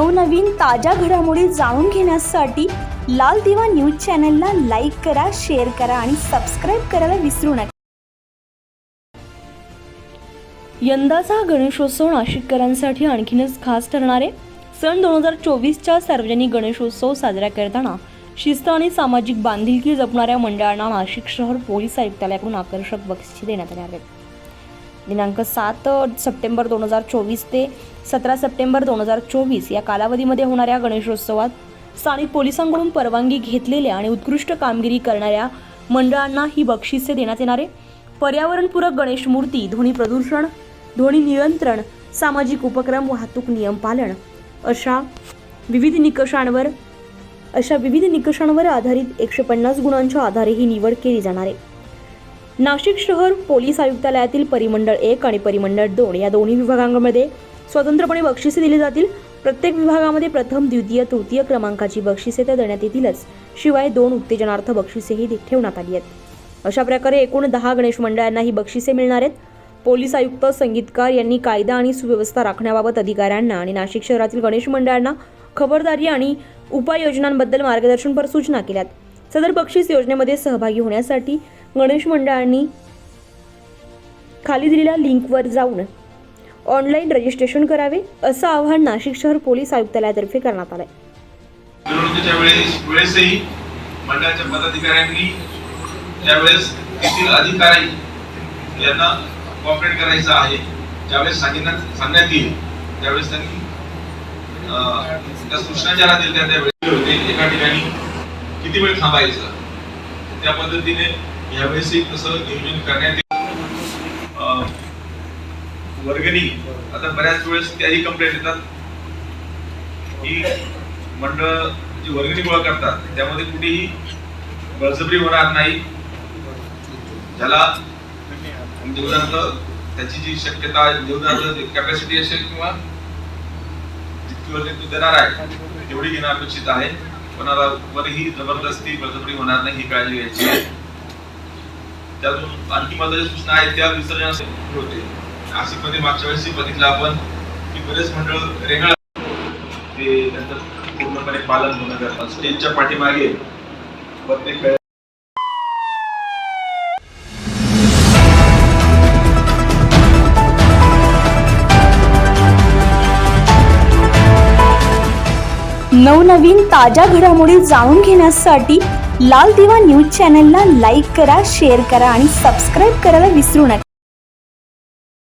नवनवीन ताज्या घडामोडी जाणून घेण्यासाठी लाल दिवा न्यूज चॅनलला लाईक करा शेअर करा आणि सबस्क्राईब करायला विसरू नका. यंदाचा गणेशोत्सव नाशिककरांसाठी आणखीनच खास ठरणार आहे. सन दोन हजार चोवीसच्या सार्वजनिक गणेशोत्सव साजरा करताना शिस्त आणि सामाजिक बांधिलकी जपणाऱ्या मंडळांना नाशिक शहर पोलीस आयुक्तालयाकडून आकर्षक बक्षिसे देण्यात आले आहेत. दिनांक सात सप्टेंबर दोन हजार चोवीस ते सतरा सप्टेंबर दोन हजार चोवीस या कालावधीमध्ये होणाऱ्या गणेशोत्सवात स्थानिक पोलिसांकडून परवानगी घेतलेल्या आणि उत्कृष्ट कामगिरी करणाऱ्या मंडळांना ही बक्षिसे देण्यात येणारे पर्यावरणपूरक गणेश मूर्ती ध्वनी प्रदूषण ध्वनी नियंत्रण सामाजिक उपक्रम वाहतूक नियम पालन अशा विविध निकषांवर अशा विविध निकषांवर आधारित एकशे पन्नास गुणांच्या आधारे ही निवड केली जाणार आहे. नाशिक शहर पोलीस आयुक्तालयातील परिमंडळ एक आणि परिमंडळ दोन या दोन्ही विभागांमध्ये स्वतंत्रपणे बक्षिसे दिली जातील. प्रत्येक विभागामध्ये प्रथम द्वितीय तृतीय क्रमांकाची बक्षिसे तर देण्यात येतीलच. शिवाय दोन उत्तेजनार्थ बक्षिसेही ठेवण्यात आली आहेत. अशा प्रकारे एकूण दहा गणेश मंडळांना ही बक्षिसे मिळणार आहेत. पोलीस आयुक्त संगीतकार यांनी कायदा आणि सुव्यवस्था राखण्याबाबत अधिकाऱ्यांना आणि नाशिक शहरातील गणेश मंडळांना खबरदारी आणि उपाययोजनांबद्दल मार्गदर्शनपर सूचना केल्यात. सदर बक्षीस योजनेमध्ये सहभागी होण्यासाठी गणेश मंडळांनी खाली दिलेल्या लिंकवर जाऊन ऑनलाईन रजिस्ट्रेशन करावे असं आवाहन नाशिक शहर पोलीस आयुक्तालयातर्फे करण्यात आलंय. निवडणुकीच्या वेळेस वेळेसही मंडळाच्या पदाधिकाऱ्यांनी त्यावेळेस तेथील अधिकारी यांना कॉपरेट करायचं आहे ज्यावेळेस सांगण्यात सांगण्यात येईल त्यावेळेस त्यांनी त्या सूचना ज्याला दिल्या त्यावेळी होते एका ठिकाणी किती वेळ थांबायचं? त्या पद्धतीने यावेळेसही तसं नियोजन करण्यात येईल. वर्गणी. आता बऱ्याच वेळेस त्याही कंप्लेंट येतात. ही मंडळ जी वर्गणी गोळा करतात त्यामध्ये कुठेही बळजबरी होणार नाही. ज्याला देवदांत त्याची जी शक्यता देवदांत कॅपॅसिटी असेल किंवा जितकी वर्गणी तो देणार आहे तेवढी घेणं अपेक्षित आहे. कोणाला वरही जबरदस्ती बळजबरी होणार नाही ही काळजी घ्यायची त्यातून आणखी महत्त्वाच्या सूचना आहेत त्या विसर्जनासाठी होते. नाशिकमध्ये मागच्या वेळेस बघितलं आपण की बरेच मंडळ रेंगाळ ते नंतर पूर्णपणे पालन होणं करतात स्टेजच्या पाठीमागे प्रत्येक वेळेस नवनवीन ताज्या घडामोडी जाणून घेण्यासाठी लाल दिवा न्यूज चॅनलला लाईक करा शेअर करा आणि सबस्क्राईब करायला विसरू नका.